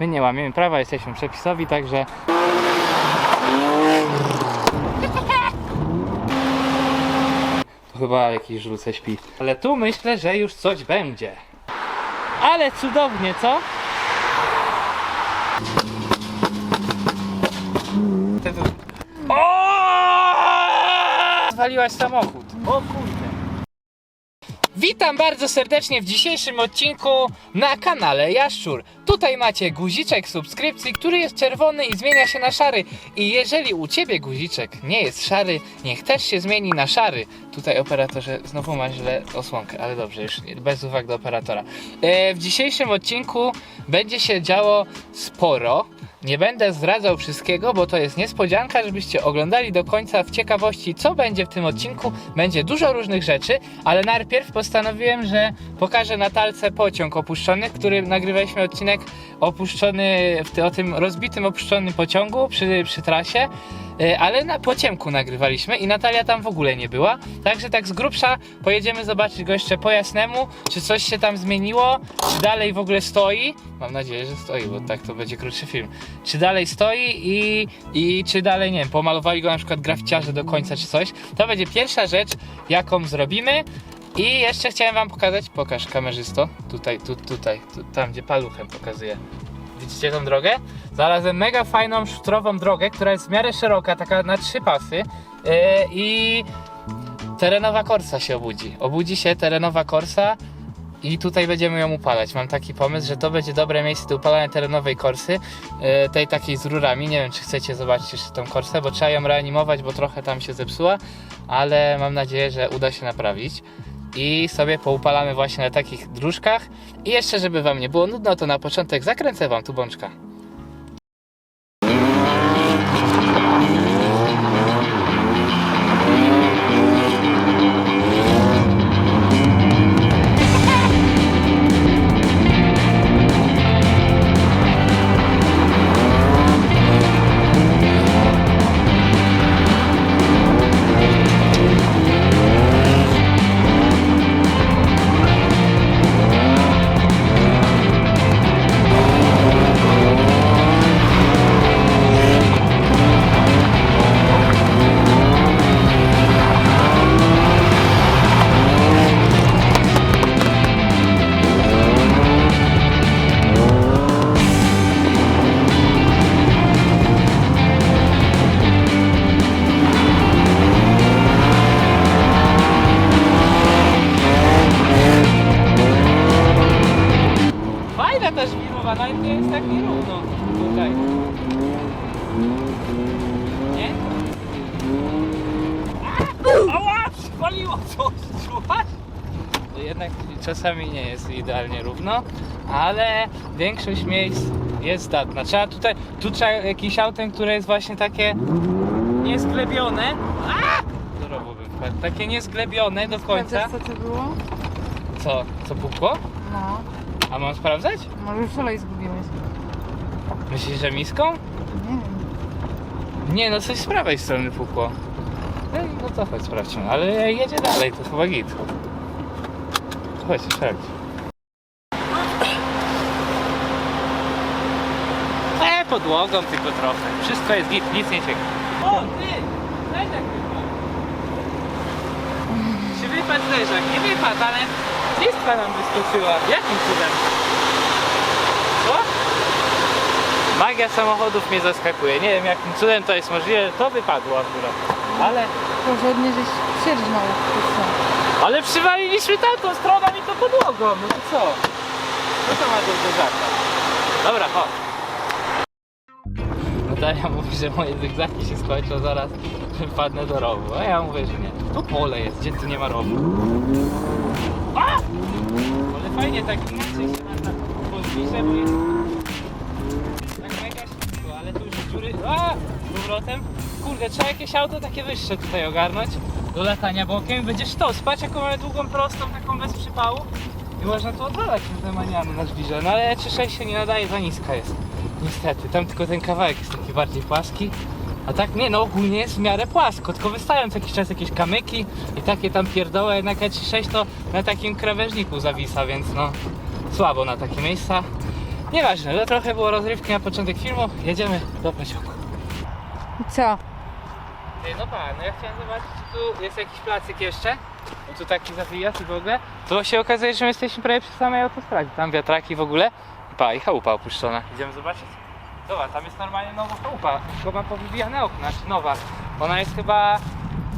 My nie łamiemy prawa, jesteśmy przepisowi, także... To chyba jakiś żółce śpi. Ale tu myślę, że już coś będzie. Ale cudownie, co? Tu- O! Zwaliłaś samochód. O kurde. Witam bardzo serdecznie w dzisiejszym odcinku na kanale Jaszczur. Tutaj macie guziczek subskrypcji, który jest czerwony i zmienia się na szary. I jeżeli u Ciebie guziczek nie jest szary, niech też się zmieni na szary. Tutaj operatorze znowu ma źle osłonkę, ale dobrze, już bez uwag do operatora. E, w dzisiejszym odcinku będzie się działo sporo. Nie będę zdradzał wszystkiego, bo to jest niespodzianka, żebyście oglądali do końca w ciekawości, co będzie w tym odcinku. Będzie dużo różnych rzeczy, ale najpierw postanowiłem, że pokażę Natalce pociąg opuszczony, który nagrywaliśmy odcinek opuszczony o tym rozbitym opuszczonym pociągu przy, przy trasie. E, Ale na pociemku nagrywaliśmy i Natalia tam w ogóle nie była. Także tak z grubsza pojedziemy zobaczyć go jeszcze po jasnemu, czy coś się tam zmieniło, czy dalej w ogóle stoi. Mam nadzieję, że stoi, bo tak to będzie krótszy film. Czy dalej stoi i, i czy dalej, nie wiem, pomalowali go na przykład graficiarze do końca czy coś. To będzie pierwsza rzecz, jaką zrobimy. I jeszcze chciałem wam pokazać, pokaż kamerzysto, tutaj, tu, tutaj, tu, tam gdzie paluchem pokazuję. Widzicie tą drogę? Znalazłem mega fajną, szutrową drogę, która jest w miarę szeroka, taka na trzy pasy yy, i terenowa korsa się obudzi. Obudzi się terenowa korsa i tutaj będziemy ją upalać. Mam taki pomysł, że to będzie dobre miejsce do upalania terenowej korsy, yy, tej takiej z rurami. Nie wiem, czy chcecie zobaczyć jeszcze tą korsę, bo trzeba ją reanimować, bo trochę tam się zepsuła, ale mam nadzieję, że uda się naprawić. I sobie poupalamy właśnie na takich dróżkach. I jeszcze, żeby wam nie było nudno, to na początek zakręcę wam tu bączka. Czasami nie jest idealnie równo, ale większość miejsc jest zdatna. Trzeba tutaj, tu trzeba jakimś autem, które jest właśnie takie niezglebione. A! Bym wpadł. Takie niezglebione do końca. Co to było? Co? Co pukło? No, A mam sprawdzać? może już olej zgubiłeś. Myślisz, że miską? Nie wiem. Nie, no coś z prawej strony pukło. No, no to chodź sprawdźmy, ale jedzie dalej, to chyba git. Chodź, sprawdź. E, podłogą tylko trochę. Wszystko jest git, nic nie cieknie. O, ty! Tak wypadł. Czy wypadł leżak? Nie wypadł, ale listka nam wyskoczyła. Jakim cudem? Co? Magia samochodów mnie zaskakuje. Nie wiem jakim cudem to jest możliwe. To wypadło akurat. Ale, Porządnie, żeś to co? ale przywaliliśmy tamtą stroną i to podłogą. No to co? Co to ma do zderzaka? Dobra, chodź. Natalia mówi, że moje zygzaki się skończą zaraz, że wpadnę do rowu. A ja mówię, że nie. Tu pole jest, gdzie tu nie ma rowu. A! Ale fajnie tak inaczej się na pozbliżę, bo jest tak mega ślisko, ale tu już dziury... A! Z powrotem. Kurde, trzeba jakieś auto takie wyższe tutaj ogarnąć do latania bokiem. Będziesz to, spać jaką mamy długą prostą, taką bez przypału. I można tu odwalać te maniany na żwirze. No ale 3.6 się nie nadaje, za niska jest. Niestety, tam tylko ten kawałek jest taki bardziej płaski. A tak nie, no ogólnie jest w miarę płasko, tylko wystają co jakiś czas jakieś kamyki i takie tam pierdoły, jednak E36 to na takim krawężniku zawisa, więc no słabo na takie miejsca. Nieważne, to trochę było rozrywki na początek filmu. Jedziemy do. I co? Ty, no pa, no ja chciałem zobaczyć, czy tu jest jakiś placyk jeszcze. Bo tu taki zawijat i w ogóle. To się okazuje, że my jesteśmy prawie przy samej autostradzie. Tam wiatraki w ogóle. I pa, i chałupa opuszczona. Idziemy zobaczyć? Zobacz, tam jest normalnie nowa chałupa. Tylko ma powybijane okna, czy nowa. Ona jest chyba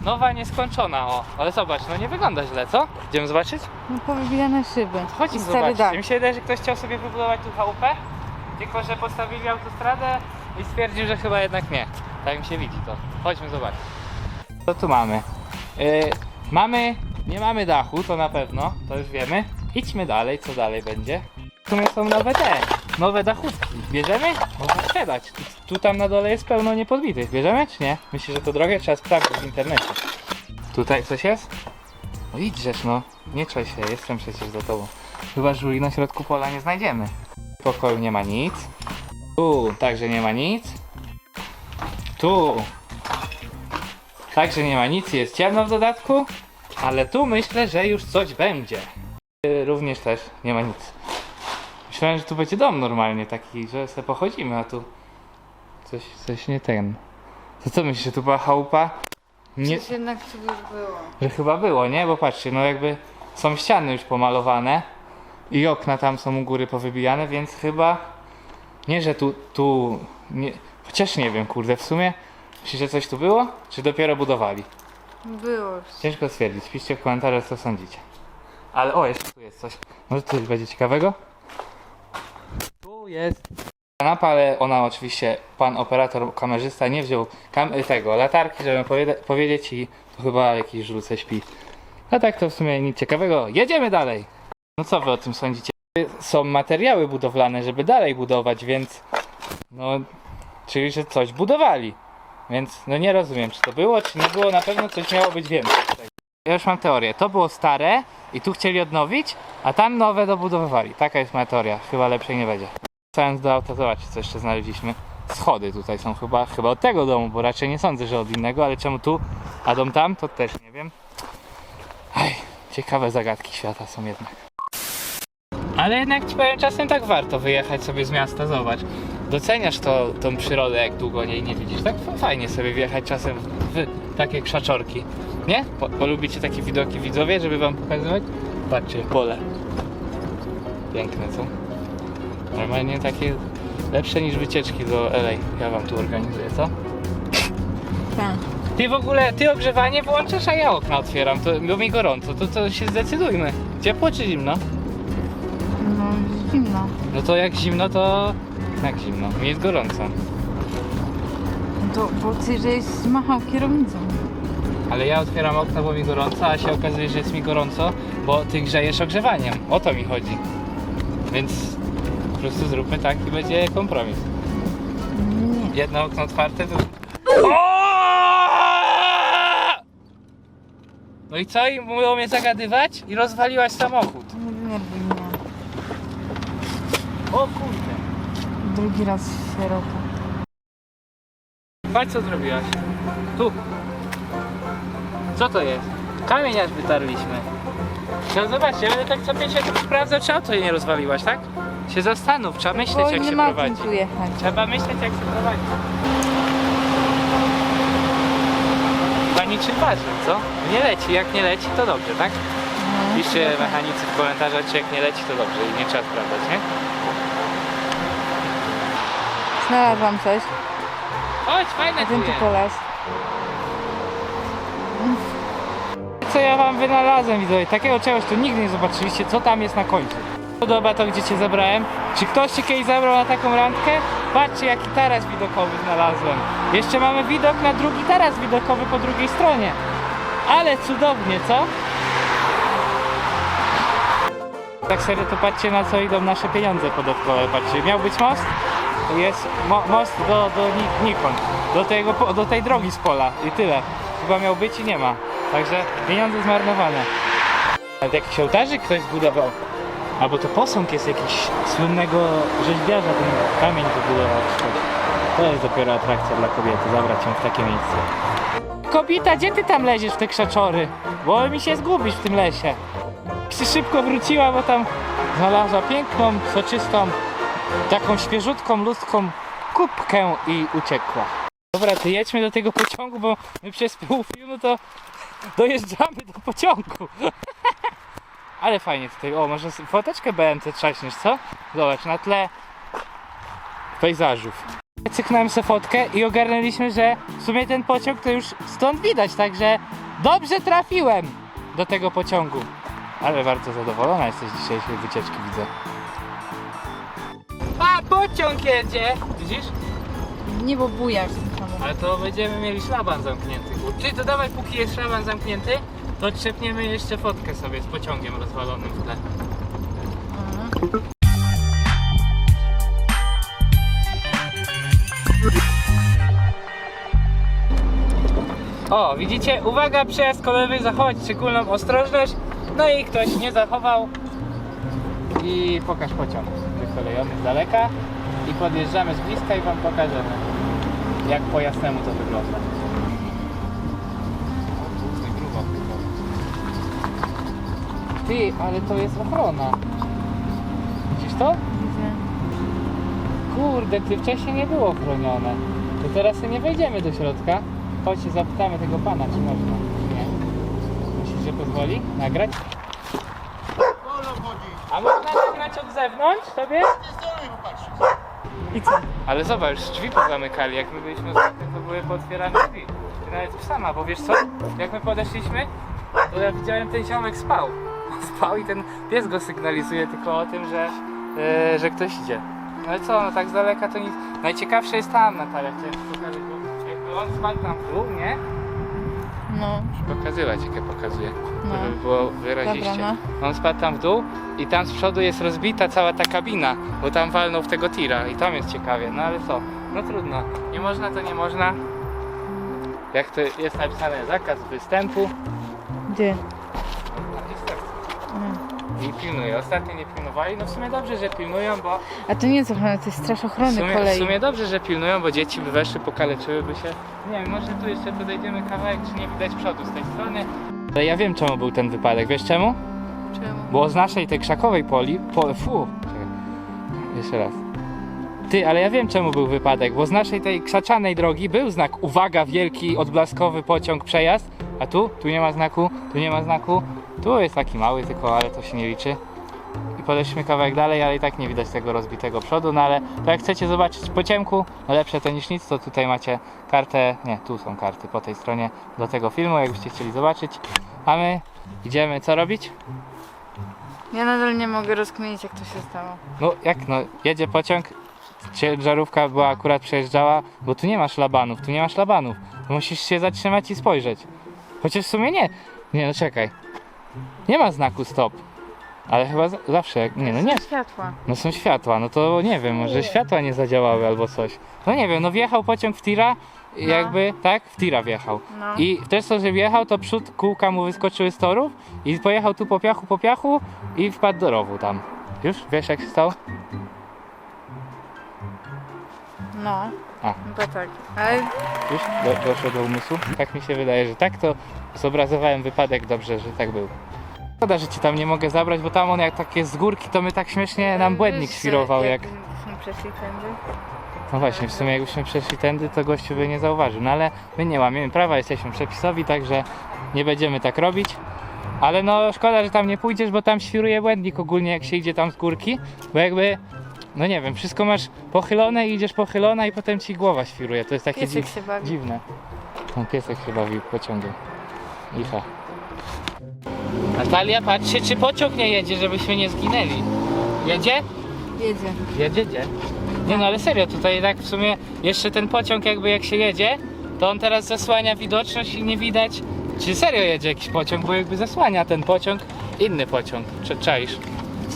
nowa, nieskończona, o. Ale zobacz, no nie wygląda źle, co? Idziemy zobaczyć? No powybijane szyby. Chodźmy I stary zobaczyć. dach. Mi się wydaje, że ktoś chciał sobie wybudować tu chałupę, tylko że postawili autostradę i stwierdził, że chyba jednak nie. Tak mi się widzi to. Chodźmy zobaczyć. Co tu mamy? Yy, mamy, nie mamy dachu, to na pewno, to już wiemy. Idźmy dalej, co dalej będzie. Sumie są nowe te, nowe dachówki. Bierzemy? Można sprzedać. Tu, tu tam na dole jest pełno niepodbitych. Bierzemy czy nie? Myślę, że to drogę trzeba sprawdzić w internecie. Tutaj coś jest? No idźesz no, nie czaj się, jestem przecież za tobą. Chyba żuli na środku pola nie znajdziemy. W pokoju nie ma nic. Tu także nie ma nic. Tu także nie ma nic, jest ciemno w dodatku. Ale tu myślę, że już coś będzie. Y, Również też nie ma nic. Myślałem, że tu będzie dom normalnie taki, że sobie pochodzimy, a tu coś, coś nie ten. To co myślisz, że tu była chałupa? Nie, Coś jednak tu już było. że chyba było, nie? Bo patrzcie, no jakby są ściany już pomalowane i okna tam są u góry powybijane, więc chyba nie, że tu, tu, nie, chociaż nie wiem, kurde, w sumie myślisz, że coś tu było? Czy dopiero budowali? Było. Ciężko stwierdzić, piszcie w komentarzach co sądzicie. Ale o, jeszcze tu jest coś. Może tu coś będzie ciekawego? Tu jest kanapa, ale ona oczywiście, pan operator, kamerzysta nie wziął kam tego, latarki, żeby powieda- powiedzieć i to chyba jakiś żółce śpi. A tak to w sumie nic ciekawego. Jedziemy dalej! No co wy o tym sądzicie? Są materiały budowlane, żeby dalej budować, więc no, czyli że coś budowali. Więc no nie rozumiem, czy to było, czy nie było, na pewno coś miało być więcej. Ja już mam teorię. To było stare i tu chcieli odnowić, a tam nowe dobudowywali. Taka jest moja teoria. Chyba lepszej nie będzie. Wracając do auta, zobaczcie co jeszcze znaleźliśmy. Schody tutaj są chyba, chyba od tego domu, bo raczej nie sądzę, że od innego, ale czemu tu, a dom tam, to też nie wiem. Aj, ciekawe zagadki świata są jednak. Ale jednak ci powiem, czasem tak warto wyjechać sobie z miasta, zobacz. Doceniasz to, tą przyrodę, jak długo jej nie widzisz. Tak fajnie sobie wjechać czasem w takie krzaczorki. Nie? Po, polubicie takie widoki widzowie, żeby wam pokazywać? Patrzcie, pole. Piękne, co? Normalnie takie lepsze niż wycieczki do LA. Ja wam tu organizuję, co? Tak. Ty w ogóle, ty ogrzewanie włączasz, a ja okna otwieram, to, bo mi gorąco, to, to się zdecydujmy. Ciepło czy zimno? No zimno. No to jak zimno, to... Jak zimno? Mi jest gorąco. No To bo ty, żeś zmachał kierownicą. Ale ja otwieram okno, bo mi gorąco, a się okazuje, że jest mi gorąco, bo ty grzejesz ogrzewaniem. O to mi chodzi. Więc po prostu zróbmy tak i będzie kompromis. Nie. Jedno okno otwarte, to... O! No i co? I mówią mnie zagadywać? I rozwaliłaś samochód. Nie denerwuj mnie. O kurde. Drugi raz sierota. Patrz co zrobiłaś. Tu. Co to jest? Kamień aż wytarliśmy. No zobaczcie, będę tak co 5 sekund sprawdzał, czy auto jej nie rozwaliłaś, tak? Się zastanów, trzeba myśleć Bo jak nie się ma prowadzi. kim tu jechać. Trzeba myśleć jak się prowadzi. Chyba niczym ważnym, co? Nie leci, jak nie leci to dobrze, tak? No, Piszcie tak. mechanicy w komentarzach, czy jak nie leci to dobrze i nie trzeba sprawdzać, nie? Znalazłam coś. Chodź, fajne tu ten tu jest. Co ja wam wynalazłem widzowie, takiego czegoś to nigdy nie zobaczyliście, co tam jest na końcu. Podoba to, gdzie cię zabrałem? Czy ktoś cię kiedyś zabrał na taką randkę? Patrzcie, jaki taras widokowy znalazłem. Jeszcze mamy widok na drugi taras widokowy po drugiej stronie. Ale cudownie, co? Tak serio, to patrzcie na co idą nasze pieniądze podatkowe. Patrzcie, miał być most? Jest mo most do, do Ni- Nikon, do, tego, do tej drogi z pola i tyle. Chyba miał być i nie ma. Także pieniądze zmarnowane. Nawet jakiś ołtarzyk ktoś zbudował. Albo to posąg jest jakiś słynnego rzeźbiarza, ten kamień czy coś. To jest dopiero atrakcja dla kobiety, zabrać ją w takie miejsce. Kobita, gdzie ty tam leziesz w te krzaczory? Bo mi się zgubisz w tym lesie. Psy szybko wróciła, bo tam znalazła piękną, soczystą taką świeżutką, ludzką kubkę i uciekła. Dobra, to jedźmy do tego pociągu, bo my przez pół filmu to dojeżdżamy do pociągu. Ale fajnie tutaj. O, może foteczkę BMT trzaśniesz, co? Zobacz, na tle pejzażów. Cyknąłem sobie fotkę i ogarnęliśmy, że w sumie ten pociąg to już stąd widać, także dobrze trafiłem do tego pociągu. Ale bardzo zadowolona jesteś z dzisiejszej wycieczki, widzę. Pociąg jedzie! Widzisz? Niebo buja w tym samochodzie. Ale to będziemy mieli szlaban zamknięty. Ty, to dawaj, póki jest szlaban zamknięty, to trzepniemy jeszcze fotkę sobie z pociągiem rozwalonym w tle. O, widzicie? Uwaga, przejazd kolejowy, zachować szczególną ostrożność. No i ktoś nie zachował. I pokaż pociąg wykolejony z daleka. I podjeżdżamy z bliska i wam pokażemy, jak po jasnemu to wygląda. Ty, ale to jest ochrona. Widzisz to? Widzę. Kurde, ty wcześniej nie było chronione. To teraz nie wejdziemy do środka. Chodź, zapytamy tego pana, czy można. czy Nie. Myślisz, że pozwoli nagrać? A można nagrać od zewnątrz sobie? I co? Ale zobacz, drzwi pozamykali. Jak my byliśmy ostatnio, to były pootwierane drzwi. Ty nawet sama, bo wiesz co? Jak my podeszliśmy, to ja widziałem ten ziomek spał. Spał i ten pies go sygnalizuje tylko o tym, że, e, że ktoś idzie. No ale co, no tak z daleka to nic. Najciekawsze jest tam Natalia, chciałem ci pokazać, bo jakby on spadł tam w dół, nie? No, Pokazywać, jakie pokazuje, No. żeby było wyraziście. Dobra, On spadł tam w dół i tam z przodu jest rozbita cała ta kabina, bo tam walnął w tego tira i tam jest ciekawie, no ale co, no trudno, nie można to nie można. Jak to jest napisane, zakaz występu, gdzie? I pilnuje. Ostatnio nie pilnowali, no w sumie dobrze, że pilnują, bo A to nie jest ochrona, to jest straż w ochrony sumie, w kolei. sumie dobrze, że pilnują, bo dzieci by weszły, pokaleczyłyby się. Nie wiem, może tu jeszcze podejdziemy kawałek, czy nie widać przodu z tej strony. Ale ja wiem czemu był ten wypadek, wiesz czemu? Czemu? Bo z naszej tej krzakowej poli. Po, fu, czekaj. Jeszcze raz. Ty, ale ja wiem czemu był wypadek, bo z naszej tej krzaczanej drogi był znak uwaga, wielki, odblaskowy pociąg, przejazd, a tu? Tu nie ma znaku, tu nie ma znaku, tu jest taki mały tylko, ale to się nie liczy. I podeszliśmy kawałek dalej, ale i tak nie widać tego rozbitego przodu, no ale to jak chcecie zobaczyć po ciemku, no lepsze to niż nic, to tutaj macie kartę, nie, tu są karty po tej stronie do tego filmu, jakbyście chcieli zobaczyć. A my idziemy co robić? Ja nadal nie mogę rozkminić jak to się stało. No jak no, jedzie pociąg, ciężarówka była akurat przejeżdżała, bo tu nie ma szlabanów, tu nie ma szlabanów. To musisz się zatrzymać i spojrzeć. Chociaż w sumie nie. Nie no czekaj. Nie ma znaku stop. Ale chyba zawsze, jak- nie no nie. Światła. No są światła, no to nie wiem, może światła nie zadziałały albo coś. No nie wiem, no wjechał pociąg w tira, jakby, tak? W tira wjechał. No. I też to, że wjechał, to przód kółka mu wyskoczyły z torów i pojechał tu po piachu, po piachu i wpadł do rowu tam. Już? Wiesz jak się stało? No. A. To tak. Ale Już do, doszło do umysłu? Tak mi się wydaje, że tak, to zobrazowałem wypadek dobrze, że tak był. Szkoda, że ci tam nie mogę zabrać, bo tam on jak tak jest z górki, to my tak śmiesznie nam błędnik świrował jak... Jakbyśmy przeszli tędy. No właśnie, w sumie jakbyśmy przeszli tędy, to gościu by nie zauważył. No ale my nie łamiemy prawa, jesteśmy przepisowi, także nie będziemy tak robić. Ale no szkoda, że tam nie pójdziesz, bo tam świruje błędnik ogólnie jak się idzie tam z górki, bo jakby, no nie wiem, wszystko masz pochylone i idziesz pochylona i potem ci głowa świruje. To jest takie Piesek dziw- się bawi. dziwne. Ten piesek się bawi pociągiem. Licha. Natalia, patrzcie, czy pociąg nie jedzie, żebyśmy nie zginęli. Jedzie? Jedzie. Jedzie, jedzie. Nie no, ale serio, tutaj tak w sumie jeszcze ten pociąg jakby jak się jedzie, to on teraz zasłania widoczność i nie widać, czy serio jedzie jakiś pociąg, bo jakby zasłania ten pociąg inny pociąg. Czy czaisz?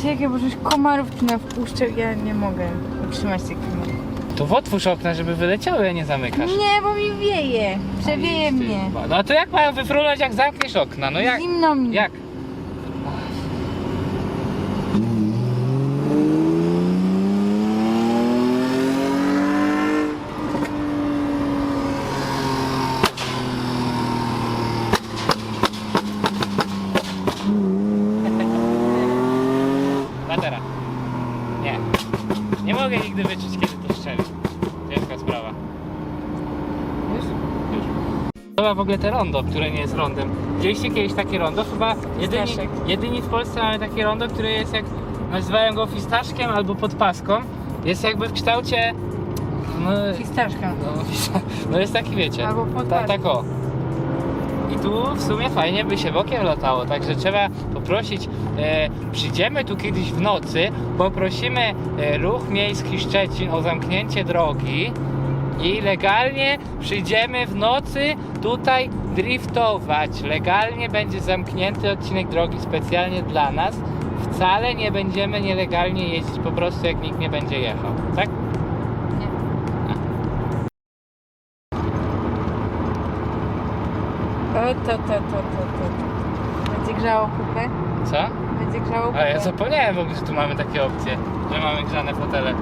Czekaj, bo żeś komarów tu nawpuszczał, ja nie mogę utrzymać tych klimatów. To otwórz okna, żeby wyleciały, a nie zamykasz. Nie, bo mi wieje. Przewieje mnie. No to jak mają wyfrunąć, jak zamkniesz okna? No jak? Zimno mi. Jak? Batera. Nie. Nie mogę W ogóle te rondo, które nie jest rondem. Widzieliście kiedyś takie rondo? Chyba jedyni, jedyni w Polsce mamy takie rondo, które jest jak, nazywają go fistaszkiem albo podpaską. Jest jakby w kształcie, no, Fistaszka. no, fista- no jest taki wiecie, Albo podpaską. tak o. I tu w sumie fajnie by się bokiem latało, także trzeba poprosić, e, przyjdziemy tu kiedyś w nocy, poprosimy e, ruch miejski Szczecin o zamknięcie drogi i legalnie przyjdziemy w nocy tutaj driftować. Legalnie będzie zamknięty odcinek drogi specjalnie dla nas. Wcale nie będziemy nielegalnie jeździć po prostu jak nikt nie będzie jechał, tak? Nie. O, to, to, to, to, to, to. Będzie grzało kupę? Co? Będzie grzało kupę? A ja zapomniałem w ogóle, że tu mamy takie opcje, że mamy grzane fotele.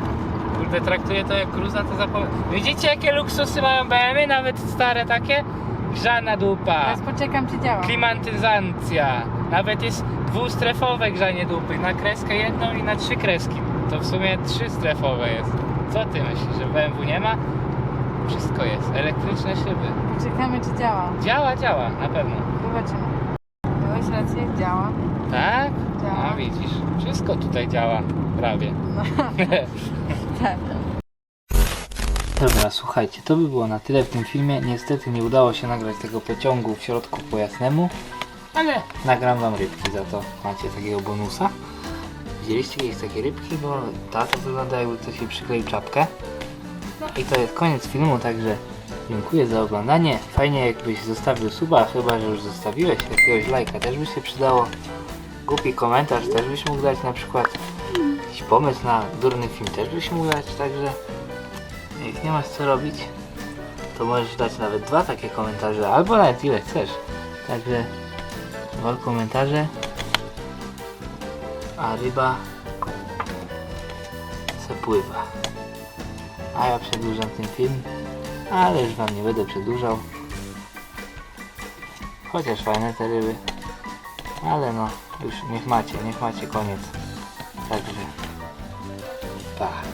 Kurde, traktuję to jak cruza, to zapomniałem. Widzicie jakie luksusy mają BMW, nawet stare takie? Grzana dupa, Teraz poczekam, czy działa. klimatyzacja, nawet jest dwustrefowe grzanie dupy, na kreskę jedną i na trzy kreski. To w sumie trzystrefowe jest. Co ty myślisz, że BMW nie ma? Wszystko jest, elektryczne szyby. Poczekamy, czy działa. Działa, działa, na pewno. Zobaczymy. Miałeś rację, działa. Tak? Działa. A widzisz, wszystko tutaj działa, prawie. No, tak. Dobra, słuchajcie, to by było na tyle w tym filmie. Niestety nie udało się nagrać tego pociągu w środku po jasnemu, ale nagram wam rybki za to. Macie takiego bonusa. Widzieliście kiedyś takie rybki? No, ta to wygląda jakby ktoś jej przykleił czapkę. No i to jest koniec filmu, także dziękuję za oglądanie. Fajnie jakbyś zostawił suba, chyba że już zostawiłeś jakiegoś lajka, też by się przydało. Głupi komentarz też byś mógł dać na przykład. Jakiś pomysł na durny film też byś mógł dać, także jak nie masz co robić, to możesz dać nawet dwa takie komentarze, albo nawet ile chcesz. Także dwa komentarze, a ryba se pływa. A ja przedłużam ten film, ale już wam nie będę przedłużał. Chociaż fajne te ryby, ale no, już niech macie, niech macie koniec. Także, pa.